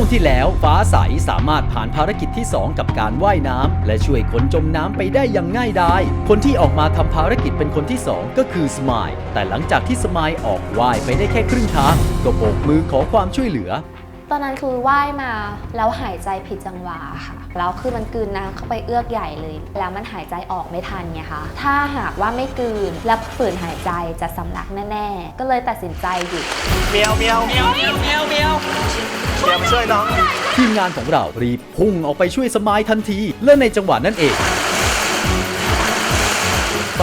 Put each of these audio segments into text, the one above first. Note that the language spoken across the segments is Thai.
ช่วงที่แล้วฟ้าใสสามารถผ่านภารกิจที่ 2 กับการว่ายน้ำและช่วยคนจมน้ำไปได้อย่างง่ายดาย คนที่ออกมาทำภารกิจเป็นคนที่ 2 ก็คือสมายแต่หลังจากที่สมายออกว่ายไปได้แค่ครึ่งทางก็โบกมือขอความช่วยเหลือ ตอนนั้นคือว่ายมาแล้วหายใจผิดจังหวะค่ะ แล้วคือมันกลืนน้ำเข้าไปเอื้อกใหญ่เลย แล้วมันหายใจออกไม่ทันไงคะถ้าหากว่าไม่กลืนและฝืนหายใจจะสำลักแน่ๆ ก็เลยตัดสินใจหยุด เมียวเมียวเมียวเมียวเมียวเมียวเมียวช่วยน้อง ทีมงานของเรารีบพุ่งออกไปช่วยสมายทันที และในจังหวะนั้นเอง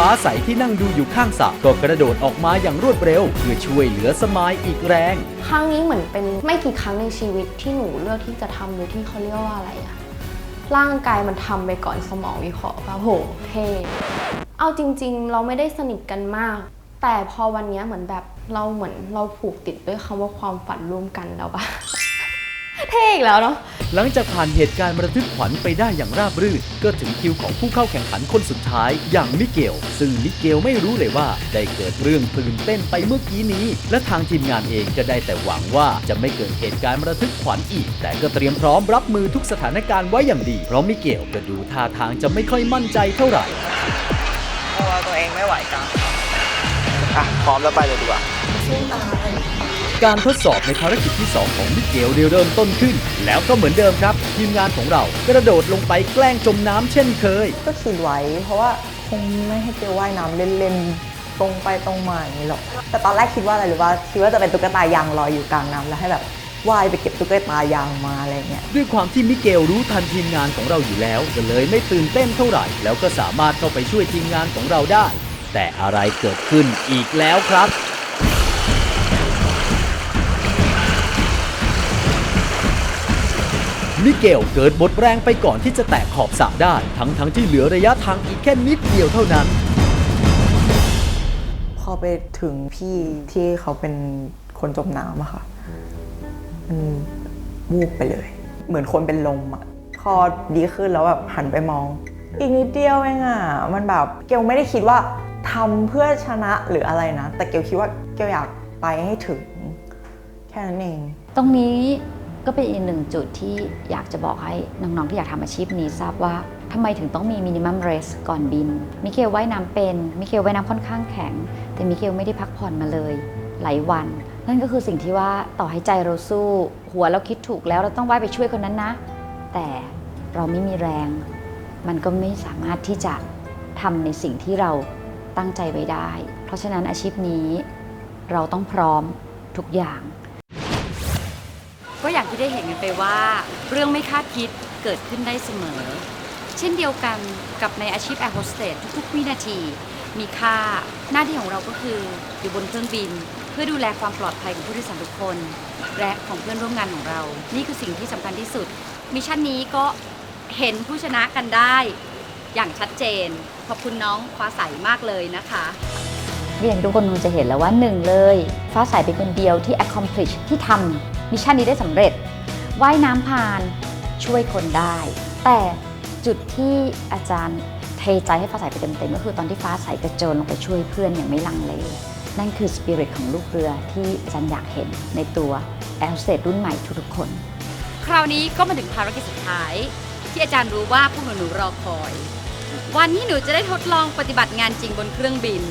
ฟ้าใสที่นั่งดูอยู่ข้างสระก็กระโดดออกมาอย่างรวดเร็ว เพื่อช่วยเหลือสมายอีกแรง ครั้งนี้เหมือนเป็นไม่กี่ครั้งในชีวิตที่หนูเลือกที่จะทำโดยที่เขาเรียกว่าอะไรอะร่างกายมันทำไปก่อนสมองวิเคราะห์ป่ะโหเท่เอาจริง ๆ เราไม่ได้สนิทกันมาก แต่พอวันนี้เหมือนแบบเราเหมือนเราผูกติดด้วยคำว่าความฝันร่วมกันแล้วปะ ท่อีกแล้วเนาะ หลังจากผ่านเหตุการณ์ระทึกขวัญไปได้อย่างราบรื่น ก็ถึงคิวของผู้เข้าแข่งขันคนสุดท้าย อย่างมิเกล ซึ่งมิเกลไม่รู้เลยว่าได้เกิดเรื่องตื่นเต้นไปเมื่อกี้นี้ และทางทีมงานเองก็ได้แต่หวังว่าจะไม่เกิดเหตุการณ์ระทึกขวัญอีก แต่ก็เตรียมพร้อมรับมือทุกสถานการณ์ไว้อย่างดี เพราะมิเกลก็ดูท่าทางจะไม่ค่อยมั่นใจเท่าไหร่กลัวตัวเองไม่ไหวกันอะพร้อมแล้วไปเลยดีกว่า การทดสอบในภารกิจที่ 2 ของมิเกลได้เริ่มต้นขึ้น แล้วก็เหมือนเดิมครับ ทีมงานของเรากระโดดลงไปแกล้งจมน้ำเช่นเคย ก็คิดไว้เพราะว่าคงไม่ให้เกลว่ายน้ำเล่นๆตรงไปตรงมาอย่างนี้หรอก แต่ตอนแรกคิดว่าอะไรหรือว่าคิดว่าจะเป็นตุ๊กตายางลอยอยู่กลางน้ำแล้วให้แบบว่ายไปเก็บตุ๊กตายางมาอะไรเงี้ยด้วยความที่มิเกลรู้ทันทีมงานของเราอยู่แล้วก็เลยไม่ตื่นเต้นเท่าไหร่ แล้วก็สามารถเข้าไปช่วยทีมงานของเราได้ แต่อะไรเกิดขึ้นอีกแล้วครับ มิเกลเกิดบทแรงไปก่อนที่จะแตะขอบสระได้ ทั้งทั้งๆที่เหลือระยะทางอีกแค่นิดเดียวเท่านั้น พอไปถึงพี่ที่เขาเป็นคนจมน้ำอะค่ะมันวูบไปเลย เหมือนคนเป็นลมอะพอดีขึ้นแล้วแบบหันไปมอง อีกนิดเดียวเองอะมันแบบเกลไม่ได้คิดว่าทำเพื่อชนะหรืออะไรนะ แต่เกลคิดว่าเกลอยากไปให้ถึง แค่นั้นเอง ตรงนี้ ก็เป็นอีกหนึ่งจุดที่อยากจะบอกให้น้องๆที่อยากทำอาชีพนี้ทราบว่าทำไมถึงต้องมีมินิมัมเรสก่อนบิน มิเคลว่ายน้ำเป็น มิเคลว่ายน้ำค่อนข้างแข็ง แต่มิเคลไม่ได้พักผ่อนมาเลยหลายวัน นั่นก็คือสิ่งที่ว่าต่อให้ใจเราสู้ หัวเราคิดถูกแล้วเราต้องว่ายไปช่วยคนนั้นนะ แต่เราไม่มีแรง มันก็ไม่สามารถที่จะทำในสิ่งที่เราตั้งใจไว้ได้ เพราะฉะนั้นอาชีพนี้เราต้องพร้อมทุกอย่าง ก็อย่างที่ได้เห็นกันไปว่า เรื่องไม่คาดคิดเกิดขึ้นได้เสมอ เช่นเดียวกันกับในอาชีพแอร์โฮสเตสทุกๆวินาที มีค่าหน้าที่ของเราก็คืออยู่บนเครื่องบิน เพื่อดูแลความปลอดภัยของผู้โดยสารทุกคน และของเพื่อนร่วมงานของเรา นี่คือสิ่งที่สำคัญที่สุด มิชชั่นนี้ก็เห็นผู้ชนะกันได้ อย่างชัดเจน ขอบคุณน้องฟ้าใสมากเลยนะคะอย่างทุกคนคงจะเห็นแล้วว่าหนึ่งเลย ฟ้าใสเป็นคนเดียวที่ accomplish ที่ทำ มิชชั่นนี้ได้สำเร็จ ว่ายน้ำผ่านช่วยคนได้ แต่จุดที่อาจารย์เทใจให้ฟ้าใสไปเต็มๆก็คือตอนที่ฟ้าใสกระโจนลงไปช่วยเพื่อนอย่างไม่ลังเล นั่นคือสปิริตของลูกเรือที่อาจารย์อยากเห็นในตัวแอลเซรุ่นใหม่ทุกๆคน คราวนี้ก็มาถึงภารกิจสุดท้าย ที่อาจารย์รู้ว่าพวกหนูๆรอคอย วันที่หนูจะได้ทดลองปฏิบัติงานจริงบนเครื่องบิน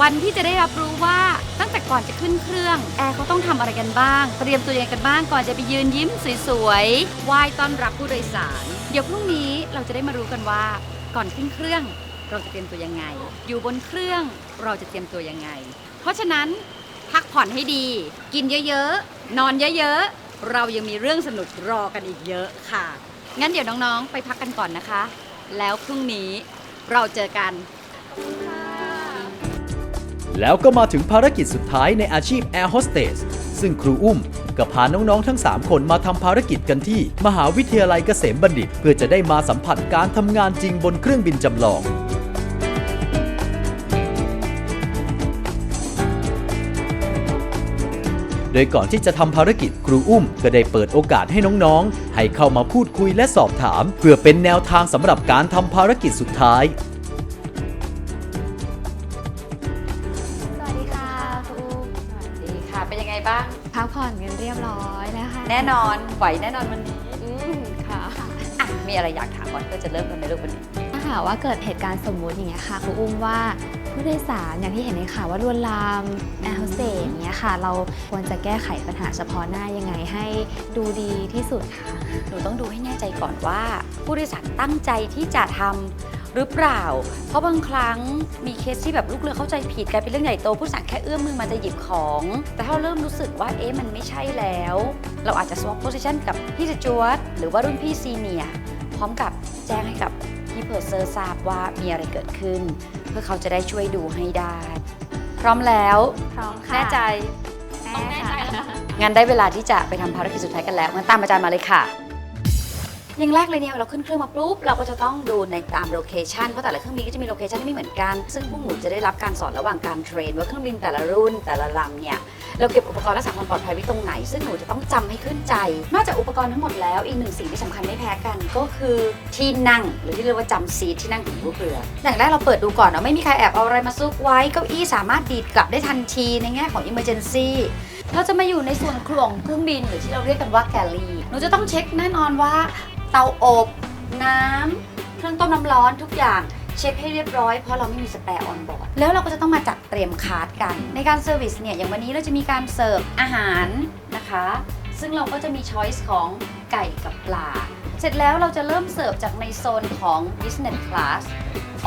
วันที่จะได้รับรู้ว่าตั้งแต่ก่อนจะขึ้นเครื่องแอร์เขาต้องทำอะไรกันบ้าง เตรียมตัวยังไงกันบ้างก่อนจะไปยืนยิ้มสวยๆไหว้ต้อนรับผู้โดยสาร เดี๋ยวพรุ่งนี้เราจะได้มารู้กันว่าก่อนขึ้นเครื่องเราจะเตรียมตัวยังไง อยู่บนเครื่องเราจะเตรียมตัวยังไง เพราะฉะนั้นพักผ่อนให้ดี กินเยอะๆ นอนเยอะๆ เรายังมีเรื่องสนุกรอกันอีกเยอะค่ะ งั้นเดี๋ยวน้องๆ ไปพักกันก่อนนะคะ แล้วพรุ่งนี้เราเจอกัน แล้วก็มาถึงภารกิจสุดท้ายในอาชีพแอร์โฮสเตสซึ่งครูอุ้มก็พาน้อง ๆ ทั้ง 3 คนมาทำภารกิจกันที่ มหาวิทยาลัยเกษมบัณฑิต เพื่อจะได้มาสัมผัสการทำงานจริงบนเครื่องบินจำลอง โดยก่อนที่จะทำภารกิจครูอุ้มก็ได้เปิดโอกาสให้น้อง ๆ ให้เข้ามาพูดคุยและสอบถาม เพื่อเป็นแนวทางสำหรับการทำภารกิจสุดท้าย แล้วค่ะแน่นอนไหวแน่นอนวันนี้อืมค่ะอะมีอะไรอยากถามก่อนก็จะเริ่มกันในเรื่องวันนี้ ถ้าหากว่าเกิดเหตุการณ์สมมุติอย่างเงี้ยค่ะครูอุ้มว่าผู้โดยสารอย่างที่เห็นในข่าวว่าลวนลามแอร์โฮสเตสอย่างเงี้ยค่ะ เราควรจะแก้ไขปัญหาเฉพาะหน้ายังไงให้ดูดีที่สุดค่ะ หนูต้องดูให้แน่ใจก่อนว่า ผู้โดยสารตั้งใจที่จะทำ หรือเปล่า เพราะบางครั้งมีเคสที่แบบลูกเรือเข้าใจผิดกลายเป็นเรื่องใหญ่โตผู้โดยสารแค่เอื้อมมือมาจะหยิบของ แต่ถ้าเราเริ่มรู้สึกว่าเอ๊ะมันไม่ใช่แล้ว เราอาจจะ swap position กับพี่สจวตหรือว่ารุ่นพี่ซีเนียร์พร้อมกับแจ้งให้กับพี่เพอร์เซอร์ทราบว่ามีอะไรเกิดขึ้น เพื่อเขาจะได้ช่วยดูให้ได้ พร้อมแล้วพร้อมค่ะแน่ใจต้องแน่ใจแล้วงั้นได้เวลาที่จะไปทำภารกิจสุดท้ายกันแล้วงั้นตามอาจารย์มาเลยค่ะ อย่างแรกเลยเนี่ยเราขึ้นเครื่องมาปุ๊บเราก็จะต้องดูในตามโลเคชันเพราะแต่ละเครื่องบินก็จะมีโลเคชันที่ไม่เหมือนกัน ซึ่งพวกหนูจะได้รับการสอนระหว่างการเทรน ว่าเครื่องบินแต่ละรุ่นแต่ละลำเนี่ยเราเก็บอุปกรณ์รักษาความปลอดภัยไว้ตรงไหน ซึ่งหนูจะต้องจำให้ขึ้นใจ นอกจากอุปกรณ์ทั้งหมดแล้วอีกหนึ่งสิ่งที่สำคัญไม่แพ้กันก็คือที่นั่งหรือที่เรียกว่าจำซีทที่นั่งของลูกเรืออย่างแรกเราเปิดดูก่อนเนาะไม่มีใครแอบเอาอะไรมาซุกไว้เก้าอี้สามารถดีดกลับได้ทันทีในแง่ของ emergency เราจะมาอยู่ในส่วนครัวของเครื่องบินหรือที่เราเรียกกันว่าแกลลี่หนูจะต้องเช็คแน่นอนว่า เตาอบ น้ำเครื่องต้มน้ำร้อนทุกอย่างเช็คให้เรียบร้อยเพราะเราไม่มีสแปร์ออนบอร์ดแล้วเราก็จะต้องมาจัดเตรียมคาร์ดกัน ในการเซอร์วิสเนี่ยอย่างวันนี้เราจะมีการเสิร์ฟอาหารนะคะ ซึ่งเราก็จะมีช้อยส์ของไก่กับปลา เสร็จแล้วเราจะเริ่มเสิร์ฟจากในโซนของ business class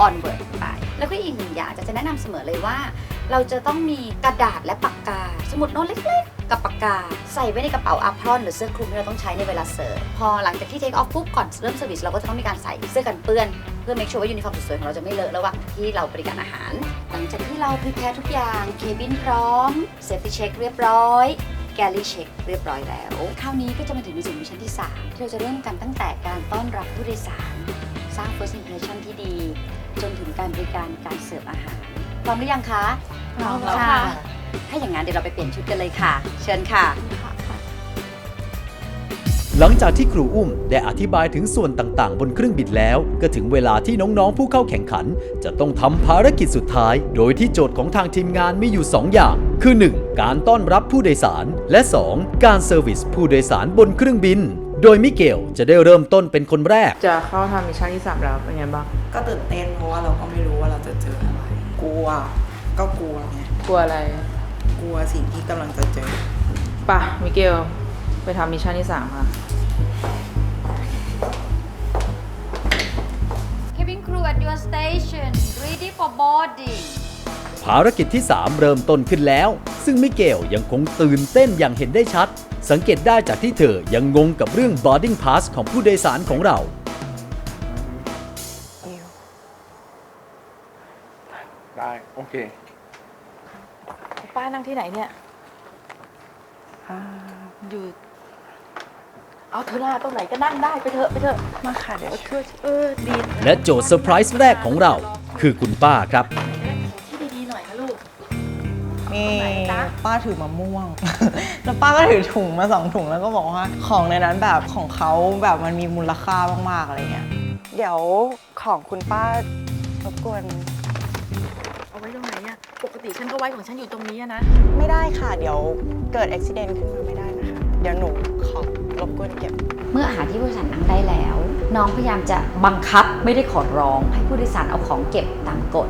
onward ไป แล้วก็อีกหนึ่งอย่างจะแนะนำเสมอเลยว่า เราจะต้องมีกระดาษและปากกา สมุดโน้ตเล็กๆ กับปากกา ใส่ไว้ในกระเป๋าอัพรอนหรือเสื้อคลุมที่เราต้องใช้ในเวลาเสิร์ฟพอหลังจากที่เทคออฟปุ๊บก่อนเริ่มเซอร์วิสเราก็จะต้องมีการใส่เสื้อกันเปื้อนเพื่อ make sure ว่ายูนิฟอร์มสวยๆของเราจะไม่เลอะระหว่างที่เราบริการอาหาร หลังจากที่เราพรีแพร์ทุกอย่างเคบินพร้อมเซฟตี้เช็คเรียบร้อยแกลลี่เช็คเรียบร้อยแล้ว คราวนี้ก็จะมาถึงในส่วนมิชชั่นที่ 3 ที่เราจะเริ่มกันตั้งแต่การต้อนรับผู้โดยสาร สร้าง first impression ที่ดี จนถึงการบริการการเสิร์ฟอาหารพร้อมหรือยังคะพร้อมแล้วค่ะ ถ้าอย่างนั้นเดี๋ยวเราไปเปลี่ยนชุดกันเลยค่ะ เชิญค่ะ หลังจากที่ครูอุ้มได้อธิบายถึงส่วนต่างๆ บนเครื่องบินแล้ว ก็ถึงเวลาที่น้องๆ ผู้เข้าแข่งขัน จะต้องทำภารกิจสุดท้าย โดยที่โจทย์ของทางทีมงานมีอยู่ 2 อย่าง คือ 1. การต้อนรับผู้โดยสาร และ 2. การเซอร์วิสผู้โดยสารบนเครื่องบิน โดยมิเกลจะได้เริ่มต้นเป็นคนแรก จะเข้าทำมิชชั่นที่สามแล้วเป็นไงบ้างก็ตื่นเต้นเพราะว่าเราก็ไม่รู้ว่าเราจะเจออะไร กลัว ก็กลัวไง กลัวอะไร กลัวสิ่งที่กำลังจะเจอป่ะมิเกลไปทำมิชชั่นที่สามค่ะ Cabin crew at your station ready for boarding ภารกิจที่ 3 เริ่มต้นขึ้นแล้ว ซึ่งมิเกลยังคงตื่นเต้นอย่างเห็นได้ชัด สังเกตได้จากที่เธอยังงงกับเรื่อง boarding pass ของผู้โดยสารของเรา ได้ โอเค ป้านั่งที่ไหนเนี่ยอยู่ เอาเธอหน้าตรงไหนก็นั่งได้ไปเถอะไปเถอะมาค่ะเดี๋ยวช่วยเออดีและโจทย์เซอร์ไพรส์แรกของเรา คือคุณป้าครับ ที่ดีๆหน่อยนะลูก นี่ป้าถือมะม่วง แล้วป้าก็ถือถุงมาสองถุงแล้วก็บอกว่าของในนั้นแบบของเขาแบบมันมีมูลค่ามากๆอะไรเงี้ย เดี๋ยวของคุณป้ารบกวน ติฉันก็ไว้ของฉันอยู่ตรงนี้อะนะ ไม่ได้ค่ะ เดี๋ยวเกิดอุบิเหตุขึ้นมาไม่ได้นะคะ เดี๋ยวหนูขอรบกวนเก็บ เมื่ออาหารที่ผู้โดยสารนั่งได้แล้ว น้องพยายามจะบังคับไม่ได้ขอร้อง ให้ผู้โดยสารเอาของเก็บตามกฎ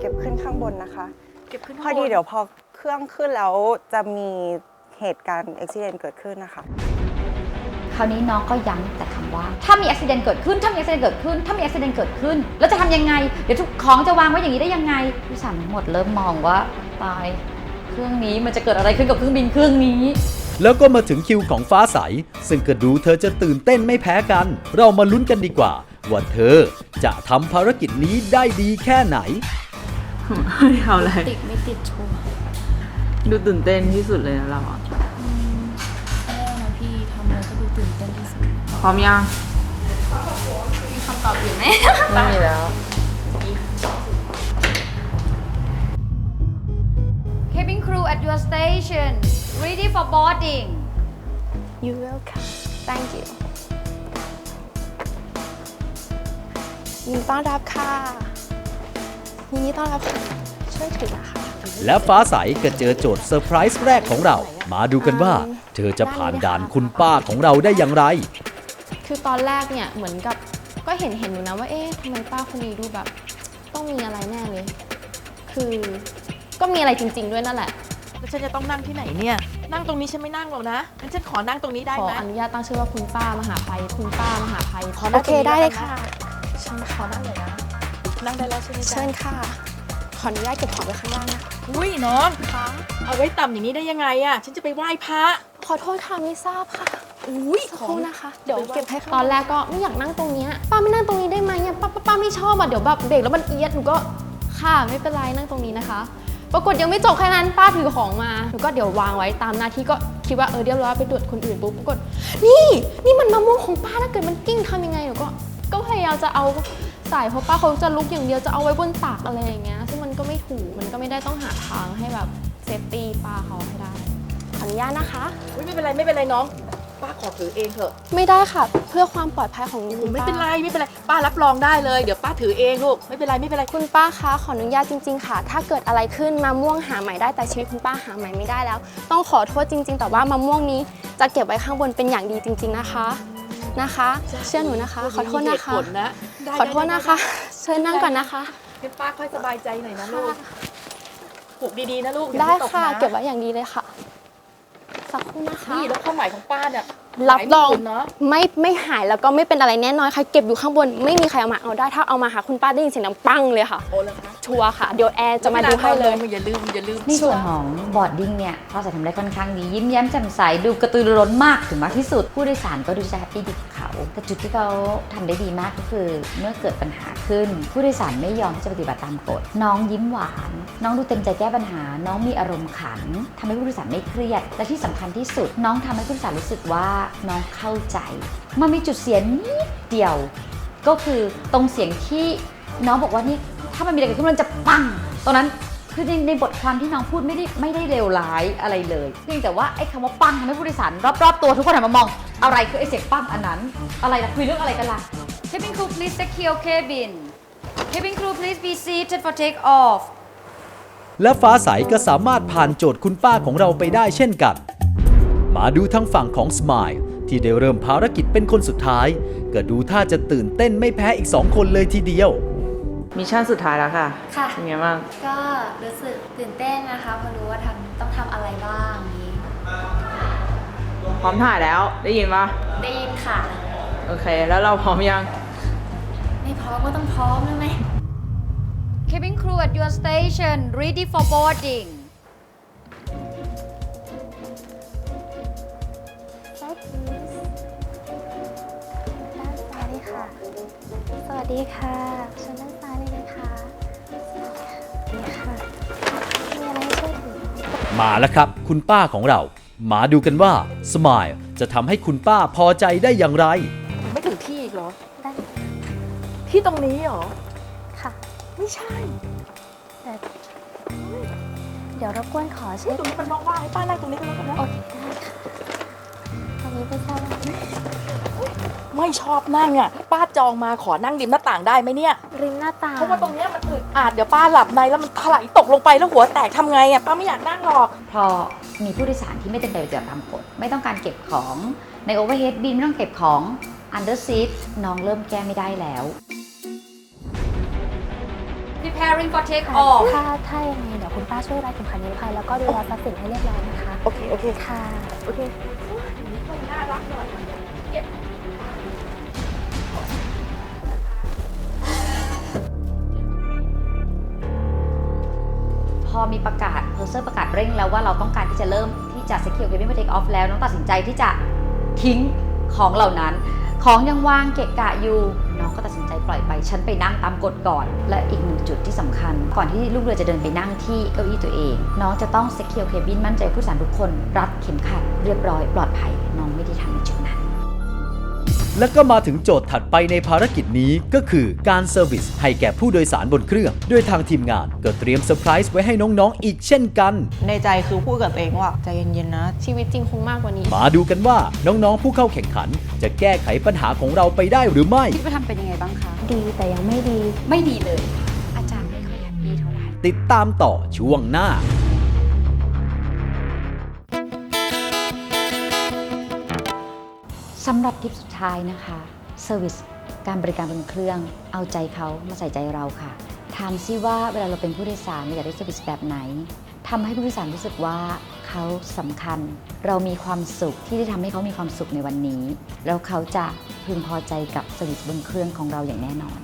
เก็บขึ้นข้างบนนะคะ เก็บขึ้นพอดีเดี๋ยวพอเครื่องขึ้นแล้วจะมีเหตุการณ์อุบิเหตุเกิดขึ้นนะคะค ราวนี้น้องก็ย้ำแต่คำว่า ถ้ามีอุบิเหตุเกิดขึ้น ถ้ามีอุบิเหตุเกิดขึ้น ถ้ามีอุบิเหตุเกิดขึ้น แล้วจะทำยังไง เดี๋ยวทุกของจะวางไว้อย่างนี้ได้ยังไงผู้โดยสารทั้งหมดเริ่มมองว่าตายเครื่องนี้มันจะเกิดอะไรขึ้นกับเครื่องบินเครื่องนี้แล้วก็มาถึงคิวของฟ้าใส ซึ่งก็ดูเธอจะตื่นเต้นไม่แพ้กัน เรามาลุ้นกันดีกว่า ว่าเธอจะทำภารกิจนี้ได้ดีแค่ไหนเอาอะไรติดไม่ติดชัวร์ดูตื่นเต้นที่สุดเลยนะเรา พร้อมยัง มีคำตอบอยู่ไหม ไม่มีแล้ว Cabin crew at your station ready for boarding You welcome Thank you ยินดีต้อนรับค่ะ ยินดีต้อนรับค่ะช่วยถือนะคะ และฟ้าใสก็เจอโจทย์เซอร์ไพรส์แรกของเรา มาดูกันว่า เธอจะผ่านด่านคุณป้าของเราได้อย่างไร คือตอนแรกเนี่ยเหมือนกับก็เห็นเห็นอยู่นะว่าเอ๊ะทำไมป้าคนนี้ดูแบบ ต้องมีอะไรแน่เลย คือก็มีอะไรจริง ๆ ด้วยนั่นแหละ แล้วฉันจะต้องนั่งที่ไหนเนี่ย นั่งตรงนี้ฉันไม่นั่งหรอกนะงั้นฉันขอนั่งตรงนี้ได้ขอไหมอนุญาตตั้งชื่อว่าคุณป้ามหาภัยคุณป้ามหาภัยขอนั่งโอเคได้เลยค่ะฉันขอนั่งเลยนะ นั่งได้แล้วใช่ไหมจ๊ะเชิญค่ะ ขออนุญาตเก็บของไว้ข้างล่างนะคะอุ้ยน้อง เอาไว้ต่ำอย่างนี้ได้ยังไงอะฉันจะไปไหว้พระ ขอโทษค่ะไม่ทราบค่ะ อุ้ยสักขคองรู่นะคะเดี๋ยวเก็บให้ตอนแรกก็ไม่อยากนั่งตรงเนี้ยป้าไม่นั่งตรงนี้ได้ไหมเนี่ยป้าป้าป้าไม่ชอบอะเดี๋ยวแบบเบรกแล้วมันเอียดหนูก็ค่ะไม่เป็นไรนั่งตรงนี้นะคะ ปรากฏยังไม่จบแค่นั้นป้าถือของมาหนูก็เดี๋ยววางไว้ตามหน้าที่ก็คิดว่าเออเดี๋ยวเราไปตรวจคนอื่นปุ๊บปรากฏนี่นี่มันมะม่วงของป้าถ้าเกิดมันกิ้งทำยังไงหนูก็ก็พยายามจะเอาใส่เพราะป้าเขาจะลุกอย่างเดียวจะเอาไว้บนตักอะไรอย่างเงี้ยซึ่งมันก็ไม่ถูกมันก็ไม่ได้ต้องหาทางให้แบบเซฟตี้ป้าเขาให้ได้ขออนุญาตนะคะอุ้ยไม่เป็นไรไม่เป็นไรน้อง ป้าขอถือเองเถอะไม่ได้ค่ะ เพื่อความปลอดภัยของคุณไม่ป้าเป็นไรไม่เป็นไรป้ารับรองได้เลยเดี๋ยวป้าถือเองลูกไม่เป็นไรไม่เป็นไรคุณป้าคะขออนุญาตจริง ๆ ค่ะ ถ้าเกิดอะไรขึ้นมะม่วงหาใหม่ได้แต่ชีวิตคุณป้าหาใหม่ไม่ได้แล้ว ต้องขอโทษจริง ๆ แต่ว่ามะม่วงนี้จะเก็บไว้ข้างบนเป็นอย่างดีจริง ๆนะคะนะคะ เชื่อหนูนะคะ ขอโทษมีเหนะตุคะผลนะได้ขอโทษนะคะ เชิญนั่งก่อนนะคะให้ป้าค่อยสบายใจหน่อยนะลูกผูกดีๆนะลูกอย่าได้ให้ตกค่ะนะเก็บไว้อย่างดีเลยค่ะ สักครู่นะคะ นี่แล้วข้าวหมายของป้าเนี่ย รับรองหลายหมื่นเนาะไม่ไม่หายแล้วก็ไม่เป็นอะไรแน่นอนค่ะ เก็บอยู่ข้างบนไม่มีใครเอามาเอาได้ถ้าเอามาหาคุณป้าได้ยินเสียงดังปังเลยค่ะ โอ้แล้วคะชัวร์ค่ะ เดี๋ยวแอร์จะมาดูให้เลยอย่าลืมอย่าลืมในส่วนของบอร์ดดิ้งเนี่ยพอใส่ทำได้ค่อนข้างดียิ้มแย้มแจ่มใสดูกระตือรือร้นมากถึงมากที่สุด ผู้โดยสารก็ดูจะแฮปปี้ดีกับเขา แต่จุดที่เขาทำได้ดีมากก็คือเมื่อเกิดปัญหาขึ้น ผู้โดยสารไม่ยอมที่จะปฏิบัติตามกฎน้องยิ้มหวาน น้องดูเต็มใจแก้ปัญหา น้องมีอารมณ์ขันทำให้ผู้โดยสารไม่เครียดและที่สำคัญที่สุด น้องทำให้ผู้โดยสารรู้สึกว่าน้องเข้าใจ มันมีจุดเสียนิดเดียว ก็คือตรงเสียงที่น้องบอกว่านี่ถ้ามันมีอะไรเกิดขึ้นมันจะปังตรงนั้นคือในในบทความที่น้องพูดไม่ได้ไม่ได้เลวร้ายอะไรเลยเพียงแต่ว่าไอ้คำว่าปังทำให้ผู้โดยสารรอบๆตัวทุกคนหันมามองอะไรคือไอ้เสียงปังอันนั้น อะไรล่ะคุยเรื่องอะไรกันล่ะ Cabin crew please secure cabin Cabin crew please be seated for take off และฟ้าใสก็สามารถผ่านโจทย์คุณป้าของเราไปได้เช่นกัน มาดูทางฝั่งของสม i l e ที่ได้เริ่มภารกิจเป็นคนสุดท้าย ก็ดูท่าจะตื่นเต้นไม่แพ้อีกสองคนเลยทีเดียว มิชชั่นสุดท้ายแล้วค่ะค่ะ เป็นไงบ้างก็รู้สึกตื่นเต้นนะคะเพราะรู้ว่าทำต้องทำอะไรบ้างนี้พร้อมถ่ายแล้วได้ยินปะได้ยินค่ะ โอเค แล้วเราพร้อมยัง ไม่พร้อมก็ต้องพร้อมใช่ไหม Cabin crew at your station ready for boarding สวัสดีค่ะเชิญด้านซ้ายเลยนะคะสวัสดีค่ะมีอะไรให้ช่วยถือมาแล้วครับ คุณป้าของเรา มาดูกันว่าสม i l e จะทำให้คุณป้าพอใจได้อย่างไร ไม่ถึงที่อีกเหรอ ได้ที่ตรงนี้เหรอ ค่ะ ไม่ใช่แต่เดี๋ยวรบกวนขอเช็ที่คตรงนี้มันว่างๆให้ป้านั่งตรงนี้ก็แล้วกันนะโอเคได้ค่ะตอนนี้ไม่ทราบว่า ไม่ชอบนั่งอะ ป้าจองมาขอนั่งริมหน้าต่างได้ไหมเนี่ย ริมหน้าต่างเพราะว่าตรงเนี้ยมันอึดอัดเดี๋ยวป้าหลับในแล้วมันถลายตกลงไปแล้วหัวแตกทำไงอะป้าไม่อยากนั่งหรอก พอมีผู้โดยสารที่ไม่เต็มใจปฏิบัติตามกฎไม่ต้องการเก็บของใน overhead bin ไม่ต้องเก็บของ under seat น้องเริ่มแก้ไม่ได้แล้ว preparing for take off ถ้าถ้ายังไงเดี๋ยวคุณป้าช่วยรัดเข็มขัดนิรภัยแล้วก็ดูแลทรัพย์สินให้เรียบร้อยนะคะ โอเค โอเค ค่ะ โอเคน่ารักหน่อยเก็บพอมีประกาศเพอร์เซอร์ประกาศเร่งแล้วว่าเราต้องการที่จะเริ่มที่จะ secure cabin for take off แล้วน้องตัดสินใจที่จะทิ้งของเหล่านั้น ของยังวางเกะกะอยู่น้องก็ตัดสินใจปล่อยไป ฉันไปนั่งตามกฎก่อน และอีกหนึ่งจุดที่สำคัญ ก่อนที่ลูกเรือจะเดินไปนั่งที่เก้าอี้ตัวเอง น้องจะต้องเซ็กเคียวเคบินมั่นใจผู้โดยสารทุกคน รัดเข็มขัดเรียบร้อยปลอดภัย น้องไม่ได้ทำในจุดนั้น และก็มาถึงโจทย์ถัดไปในภารกิจนี้ก็คือการเซอร์วิสให้แก่ผู้โดยสารบนเครื่อง โดยทางทีมงานก็เตรียมเซอร์ไพรส์ไว้ให้น้องๆ อีกเช่นกัน ในใจคือพูดกับตัวเองว่าใจเย็นๆนะ ชีวิตจริงคงมากกว่านี้ มาดูกันว่าน้องๆ ผู้เข้าแข่งขัน จะแก้ไขปัญหาของเราไปได้หรือไม่คิดว่าทำเป็นยังไงบ้างคะ ดีแต่ยังไม่ดี ไม่ดีเลย อาจารย์ไม่ค่อยแฮปปี้เท่าไหร่ ติดตามต่อช่วงหน้า สำหรับทิปสุดท้ายนะคะเซอร์วิสการบริการบนเครื่อง เอาใจเขามาใส่ใจเราค่ะ ถามซิว่าเวลาเราเป็นผู้โดยสารเราอยากได้เซอร์วิสแบบไหนทำให้ผู้โดยสารรู้สึกว่าเขาสำคัญ เรามีความสุขที่ได้ทำให้เขามีความสุขในวันนี้ แล้วเขาจะพึงพอใจกับเซอร์วิสบนเครื่องของเราอย่างแน่นอน